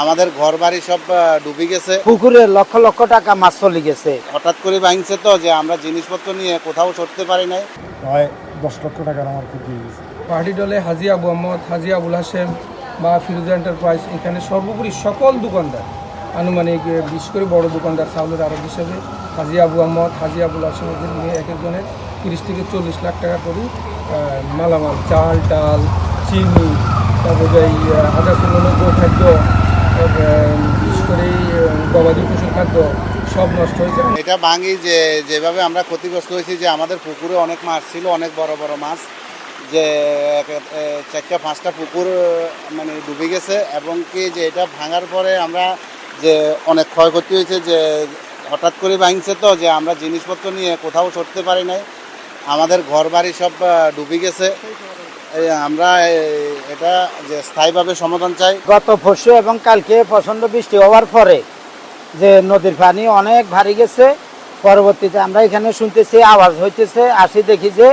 আমাদের ঘর বাড়ি সব ডুবে গেছে। পুকুরে লক্ষ লক্ষ টাকা মাছ চলে গেছে। হঠাৎ করে ভাঙছে তো যে আমরা জিনিসপত্র নিয়ে কোথাও সরতে পারি নাই। প্রায় দশ লক্ষ টাকার আমার ক্ষতি হয়ে গেছে। পার্টি দলে হাজি আবু আহমদ হাজি আবুল হাসেম বা ফিরোজা এন্টারপ্রাইজ এখানে সর্বোপরি সকল দোকানদার আনুমানিক বিশেষ করে বড় দোকানদার চাউলের আরব হিসেবে হাজি আবু আহমদ হাজি আবুল হাসেম নিয়ে এক একজনের তিরিশ থেকে চল্লিশ লাখ টাকা করে মালামাল চাল টাল চিনি তারপরে এই আধা সুন্দর খাদ্য গবাদি সব নষ্ট হয়েছে। এটা ভাঙি যে, যেভাবে আমরা ক্ষতিগ্রস্ত হয়েছি যে আমাদের পুকুরে অনেক মাছ ছিল, অনেক বড় বড় মাছ, যে চারটা, পাঁচটা পুকুর মানে ডুবে গেছে, এবং কি যে এটা ভাঙার পরে আমরা যে অনেক ক্ষয়ক্ষতি হয়েছে, যে হঠাৎ করে ভাঙছে তো, যে আমরা জিনিসপত্র নিয়ে কোথাও সরতে পারি নাই। আমাদের ঘর বাড়ি সব ডুবে গেছে। আমরা এটা যে স্থায়ীভাবে সমাধান চাই। গত পরশু এবং কালকে প্রচণ্ড বৃষ্টি হওয়ার পরে যে নদীর পানি অনেক ভারী গেছে পরবর্তীতে আমরা এখানে শুনতেছি আওয়াজ হইতেছে আসি দেখি যে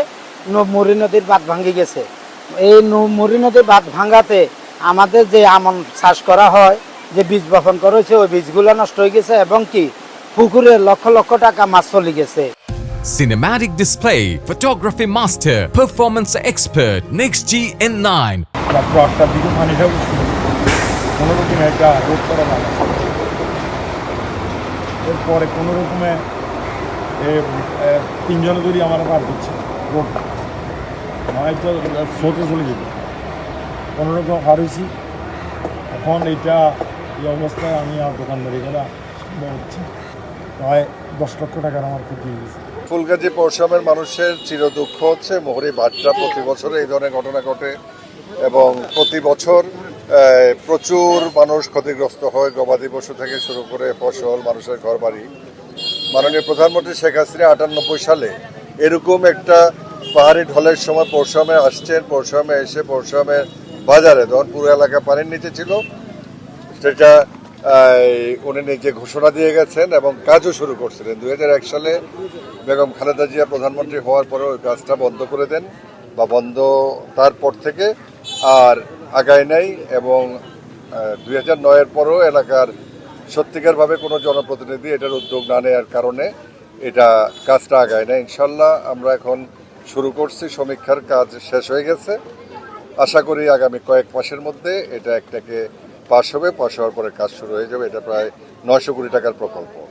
মুড়ি নদীর বাঁধ ভাঙ্গি গেছে। এই মুড়ি নদীর বাঁধ ভাঙ্গাতে আমাদের যে আমন চাষ করা হয় যে বীজ বপন করা হয়েছে ওই বীজগুলো নষ্ট হয়ে গেছে এবং কি পুকুরে লক্ষ লক্ষ টাকা মাছ চলে গেছে। Cinematic display, photography master, performance expert, Next G N9. রাত্র আটটার দিকে পানিটা উঠছিল কোনো রকমে একটা রোদ করা না এরপরে কোনো রকমে তিনজনে ধরি আমার পার দিচ্ছে রোড নয় তো স্রোতে চলে যেত কোনো রকম পার হয়েছি। এখন এইটা, এই অবস্থায় আমি আর দোকানদারি করা সম্ভব হচ্ছে প্রায় দশ লক্ষ টাকার আমার ক্ষতি হয়ে গেছে। ফুলগাজী পৌরসভার মানুষের চির দুঃখ হচ্ছে, মোহরি বাট্টা প্রতি বছরে এই ধরনের ঘটনা ঘটে। এবং প্রতি বছর প্রচুর মানুষ ক্ষতিগ্রস্ত হয় গবাদি পশু থেকে শুরু করে ফসল, মানুষের ঘর বাড়ি মাননীয় প্রধানমন্ত্রী শেখ হাসিনা আটানব্বই সালে এরকম একটা পাহাড়ি ঢলের সময় পৌরসভামে আসছেন পৌরসভামে এসে পৌরসভামের বাজারে তখন পুরো এলাকা পানির নিচে ছিল। সেটা উনি নিজে ঘোষণা দিয়ে গেছেন এবং কাজও শুরু করছিলেন। দু হাজার এক সালে বেগম খালেদা জিয়া প্রধানমন্ত্রী হওয়ার পরে ওই কাজটা বন্ধ করে দেন বা বন্ধ তারপর থেকে আর আগায় নাই এবং দুই হাজার নয়ের পরও এলাকার সত্যিকারভাবে কোনো জনপ্রতিনিধি এটার উদ্যোগ না নেওয়ার কারণে এটা কাজটা আগায় না ইনশাল্লাহ আমরা এখন শুরু করছি, সমীক্ষার কাজ শেষ হয়ে গেছে। আশা করি আগামী কয়েক মাসের মধ্যে এটা একটাকে পাশ হবে, পাশ হওয়ার পরে কাজ শুরু হয়ে যাবে, এটা প্রায় নয়শো কোটি টাকার প্রকল্প।